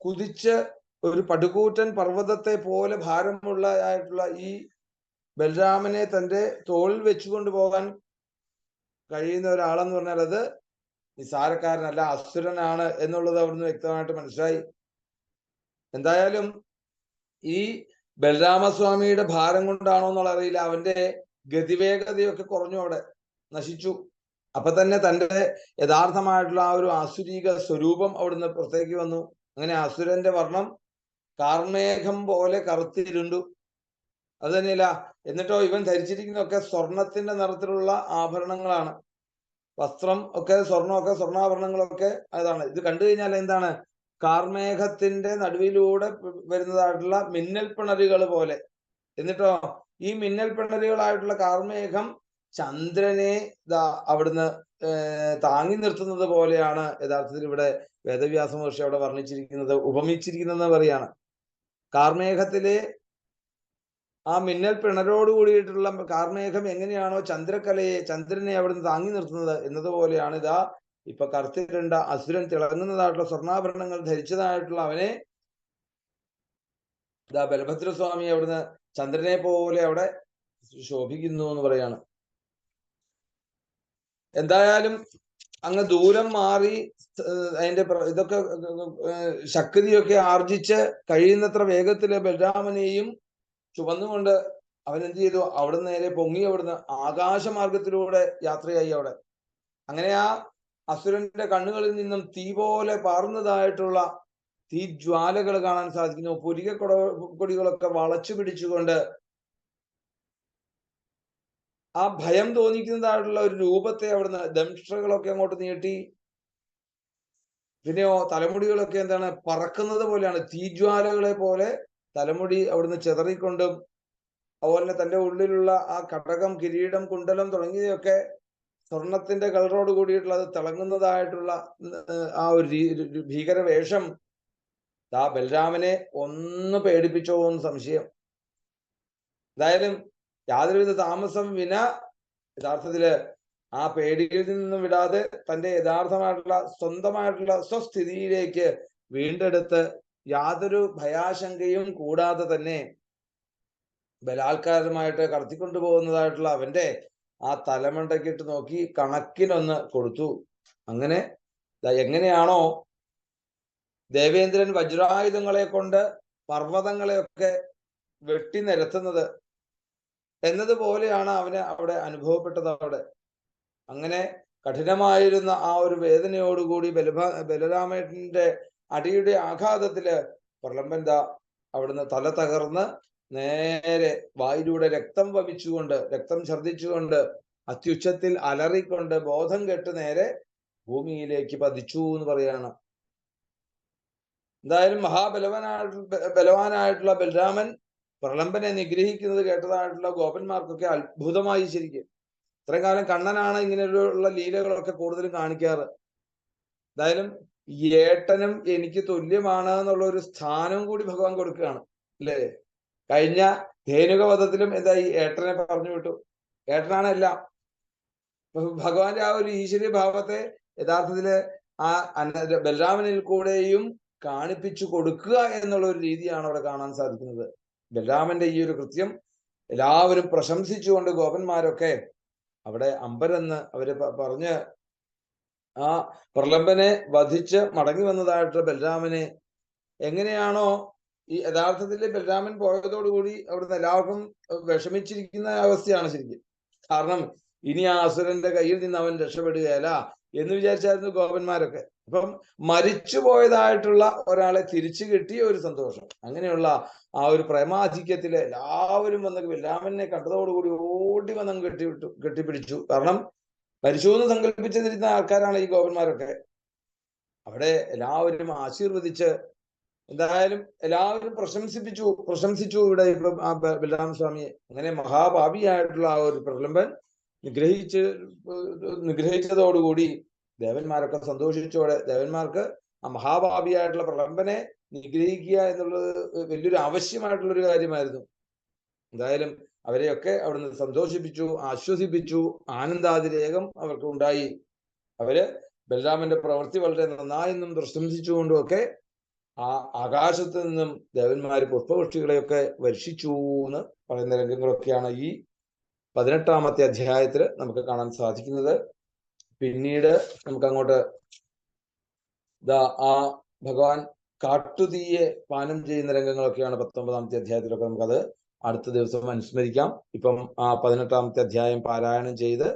കുതിച്ച് ഒരു പടുകൂറ്റൻ പർവതത്തെ പോലെ ഭാരമുള്ള ആയിട്ടുള്ള ഈ ബലരാമനെ തന്റെ തോളിൽ വെച്ചുകൊണ്ട് പോകാൻ കഴിയുന്ന ഒരാളെന്ന് പറഞ്ഞാൽ അത് നിസാരക്കാരനല്ല അസുരനാണ് എന്നുള്ളത് അവിടുന്ന് വ്യക്തമായിട്ട് മനസ്സിലായി. എന്തായാലും ഈ ബലരാമസ്വാമിയുടെ ഭാരം കൊണ്ടാണോ എന്നുള്ള അറിയില്ല. അവന്റെ ഗതിവേഗതയൊക്കെ കുറഞ്ഞു അവിടെ. നശിച്ചു. അപ്പൊ തന്നെ തന്റെ യഥാർത്ഥമായിട്ടുള്ള ആ ഒരു ആസുരീക സ്വരൂപം അവിടുന്ന് പുറത്തേക്ക് വന്നു. അങ്ങനെ അസുരന്റെ വർണം കാർമേഘം പോലെ കറുത്തിരുണ്ടു. അത് തന്നെയല്ല എന്നിട്ടോ ഇവൻ ധരിച്ചിരിക്കുന്നതൊക്കെ സ്വർണത്തിന്റെ നിറത്തിലുള്ള ആഭരണങ്ങളാണ്. വസ്ത്രം ഒക്കെ സ്വർണമൊക്കെ സ്വർണാഭരണങ്ങളൊക്കെ അതാണ്. ഇത് കണ്ടു കഴിഞ്ഞാൽ എന്താണ്? കാർമേഘത്തിന്റെ നടുവിലൂടെ വരുന്നതായിട്ടുള്ള മിന്നൽ പിണരുകൾ പോലെ. എന്നിട്ടോ ഈ മിന്നൽ പിണരുകളായിട്ടുള്ള കാർമേഘം ചന്ദ്രനെ ദാ അവിടുന്ന് താങ്ങി നിർത്തുന്നത് പോലെയാണ് യഥാർത്ഥത്തിൽ ഇവിടെ വേദവ്യാസ മഹർഷി അവിടെ വർണിച്ചിരിക്കുന്നത് ഉപമിച്ചിരിക്കുന്നതെന്ന് പറയാണ് കാർമേഘത്തിലെ ആ മിന്നൽ പിണരോട് കൂടിയിട്ടുള്ള കാർമേഘം എങ്ങനെയാണോ ചന്ദ്രക്കലയെ ചന്ദ്രനെ അവിടുന്ന് താങ്ങി നിർത്തുന്നത് എന്നതുപോലെയാണ് ഇതാ ഇപ്പൊ കറുത്തിട്ടുണ്ട അസുരൻ തിളങ്ങുന്നതായിട്ടുള്ള സ്വർണാഭരണങ്ങൾ ധരിച്ചതായിട്ടുള്ള അവനെ ഇതാ ബലഭദ്രസ്വാമി അവിടുന്ന് ചന്ദ്രനെ പോലെ അവിടെ ശോഭിക്കുന്നു എന്ന് പറയാണ്. എന്തായാലും അങ്ങ് ദൂരം മാറി അതിന്റെ ഇതൊക്കെ ശക്തിയൊക്കെ ആർജിച്ച് കഴിയുന്നത്ര വേഗത്തിൽ ബലരാമനെയും ചുവന്നുകൊണ്ട് അവൻ എന്ത് ചെയ്തു? അവിടുന്ന് നേരെ പൊങ്ങി അവിടുന്ന് ആകാശമാർഗത്തിലൂടെ യാത്രയായി അവിടെ. അങ്ങനെ ആ അസുരന്റെ കണ്ണുകളിൽ നിന്നും തീ പോലെ പാറുന്നതായിട്ടുള്ള തീജ്വാലകൾ കാണാൻ സാധിക്കുന്നു. പുരിക കൊട കൊടികളൊക്കെ വളച്ചു പിടിച്ചുകൊണ്ട് ആ ഭയം തോന്നിക്കുന്നതായിട്ടുള്ള ഒരു രൂപത്തെ അവിടുന്ന് ദംഷ്ട്രകളൊക്കെ അങ്ങോട്ട് നീട്ടി. പിന്നെയോ തലമുടികളൊക്കെ എന്താണ് പറക്കുന്നത് പോലെയാണ്. തീജ്വാലകളെ പോലെ തലമുടി അവിടുന്ന് ചെതറിക്കൊണ്ടും അതുപോലെ തന്റെ ഉള്ളിലുള്ള ആ കടകം കിരീടം കുണ്ടലം തുടങ്ങിയതൊക്കെ സ്വർണത്തിന്റെ കളറോട് കൂടിയിട്ടുള്ള അത് തിളങ്ങുന്നതായിട്ടുള്ള ആ ഒരു ഭീകര വേഷം ആ ബലരാമനെ ഒന്ന് പേടിപ്പിച്ചോ എന്ന് സംശയം. എന്തായാലും യാതൊരുവിധ താമസം വിന യഥാർത്ഥത്തിൽ ആ പേടിയിൽ നിന്നും വിടാതെ തന്റെ യഥാർത്ഥമായിട്ടുള്ള സ്വന്തമായിട്ടുള്ള സ്വസ്ഥിതിയിലേക്ക് വീണ്ടെടുത്ത് യാതൊരു ഭയാശങ്കയും കൂടാതെ തന്നെ ബലാത്കാരമായിട്ട് കടത്തിക്കൊണ്ടു പോകുന്നതായിട്ടുള്ള അവന്റെ ആ തലമുണ്ടക്കിട്ട് നോക്കി കണക്കിനൊന്ന് കൊടുത്തു. അങ്ങനെ എങ്ങനെയാണോ ദേവേന്ദ്രൻ വജ്രായുധങ്ങളെ കൊണ്ട് പർവതങ്ങളെയൊക്കെ വെട്ടി നിരത്തുന്നത്. എന്നതുപോലെയാണ് അവന് അവിടെ അനുഭവപ്പെട്ടത് അവിടെ. അങ്ങനെ കഠിനമായിരുന്ന ആ ഒരു വേദനയോടുകൂടി ബലഭ ബലരാമന്റെ അടിയുടെ ആഘാതത്തിൽ പ്രളംബന്ത അവിടുന്ന് തല തകർന്ന് നേരെ വായിലൂടെ രക്തം വമിച്ചുകൊണ്ട് രക്തം ഛർദ്ദിച്ചുകൊണ്ട് അത്യുച്ചത്തിൽ അലറിക്കൊണ്ട് ബോധം കെട്ട് നേരെ ഭൂമിയിലേക്ക് പതിച്ചു എന്ന് പറയാണ്. എന്തായാലും മഹാബലവാനായിട്ടുള്ള ബലവാനായിട്ടുള്ള ബലരാമൻ പ്രളംബനെ നിഗ്രഹിക്കുന്നത് കേട്ടതായിട്ടുള്ള ഗോപന്മാർക്കൊക്കെ അത്ഭുതമായി ശരിക്കും. ഇത്രയും കാലം കണ്ണനാണ് ഇങ്ങനെയുള്ള ലീലകളൊക്കെ കൂടുതലും കാണിക്കാറ്. എന്തായാലും ഏട്ടനും എനിക്ക് തുല്യമാണ് എന്നുള്ള ഒരു സ്ഥാനവും കൂടി ഭഗവാൻ കൊടുക്കുകയാണ് അല്ലേ? കഴിഞ്ഞ ധേനുക വധത്തിലും എന്തായി ഏട്ടനെ പറഞ്ഞു വിട്ടു. ഏട്ടനാണ് എല്ലാം. ഭഗവാന്റെ ആ ഒരു ഈശ്വരീയ ഭാവത്തെ യഥാർത്ഥത്തിൽ ആ ബലരാമനിൽ കൂടെയും കാണിപ്പിച്ചു കൊടുക്കുക എന്നുള്ള ഒരു രീതിയാണ് അവിടെ കാണാൻ സാധിക്കുന്നത്. ബലരാമന്റെ ഈ ഒരു കൃത്യം എല്ലാവരും പ്രശംസിച്ചുകൊണ്ട് ഗോപന്മാരൊക്കെ അവിടെ അമ്പരെന്ന് അവർ പറഞ്ഞ് ആ പ്രലംബനെ വധിച്ച് മടങ്ങി വന്നതായിട്ട് ബലരാമനെ എങ്ങനെയാണോ ഈ യഥാർത്ഥത്തിൽ ബലരാമൻ പോയതോടുകൂടി അവിടുന്ന് എല്ലാവർക്കും വിഷമിച്ചിരിക്കുന്ന അവസ്ഥയാണ് ശരിക്കും. കാരണം ഇനി ആ അസുരന്റെ കയ്യിൽ നിന്ന് അവൻ രക്ഷപ്പെടുകയല്ല എന്ന് വിചാരിച്ചായിരുന്നു ഗോപന്മാരൊക്കെ. അപ്പം മരിച്ചു പോയതായിട്ടുള്ള ഒരാളെ തിരിച്ചു കിട്ടിയ ഒരു സന്തോഷം. അങ്ങനെയുള്ള ആ ഒരു പ്രേമാധിക്യത്തിൽ എല്ലാവരും വന്ന് ബലരാമനെ കണ്ടതോടുകൂടി ഓടി വന്നങ്ങ് കെട്ടിവിട്ടു കെട്ടിപ്പിടിച്ചു. കാരണം മരിച്ചു എന്ന് സങ്കല്പിച്ചിരുന്ന ആൾക്കാരാണ് ഈ ഗോപന്മാരൊക്കെ. അവിടെ എല്ലാവരും ആശീർവദിച്ച് എന്തായാലും എല്ലാവരും പ്രശംസിപ്പിച്ചു പ്രശംസിച്ചു ഇവിടെ ഇപ്പം ആ ബലരാമ സ്വാമിയെ അങ്ങനെ മഹാഭാവിയായിട്ടുള്ള ആ ഒരു പ്രലംബൻ നിഗ്രഹിച്ച് നിഗ്രഹിച്ചതോടുകൂടി ദേവന്മാരൊക്കെ സന്തോഷിച്ചോടെ ദേവന്മാർക്ക് ആ മഹാഭാവിയായിട്ടുള്ള പ്രലംബനെ നിഗ്രഹിക്കുക എന്നുള്ളത് വലിയൊരു ആവശ്യമായിട്ടുള്ള ഒരു കാര്യമായിരുന്നു. എന്തായാലും അവരെയൊക്കെ അവിടുന്ന് സന്തോഷിപ്പിച്ചു ആശ്വസിപ്പിച്ചു ആനന്ദാതിരേകം അവർക്ക് ഉണ്ടായി. അവർ ബലരാമന്റെ പ്രവൃത്തി വളരെ നന്നായെന്നും പ്രശംസിച്ചുകൊണ്ടും ഒക്കെ ആ ആകാശത്ത് നിന്നും ദേവന്മാര് പുഷ്പവൃഷ്ടികളെയൊക്കെ വർഷിച്ചു എന്ന് പറയുന്ന രംഗങ്ങളൊക്കെയാണ് ഈ പതിനെട്ടാമത്തെ അധ്യായത്തിൽ നമുക്ക് കാണാൻ സാധിക്കുന്നത്. പിന്നീട് നമുക്ക് അങ്ങോട്ട് ആ ഭഗവാൻ കാട്ടുതീയെ പാനം ചെയ്യുന്ന രംഗങ്ങളൊക്കെയാണ് പത്തൊമ്പതാമത്തെ അധ്യായത്തിലൊക്കെ നമുക്കത് അടുത്ത ദിവസം അനുസ്മരിക്കാം. ഇപ്പം ആ പതിനെട്ടാമത്തെ അധ്യായം പാരായണം ചെയ്ത്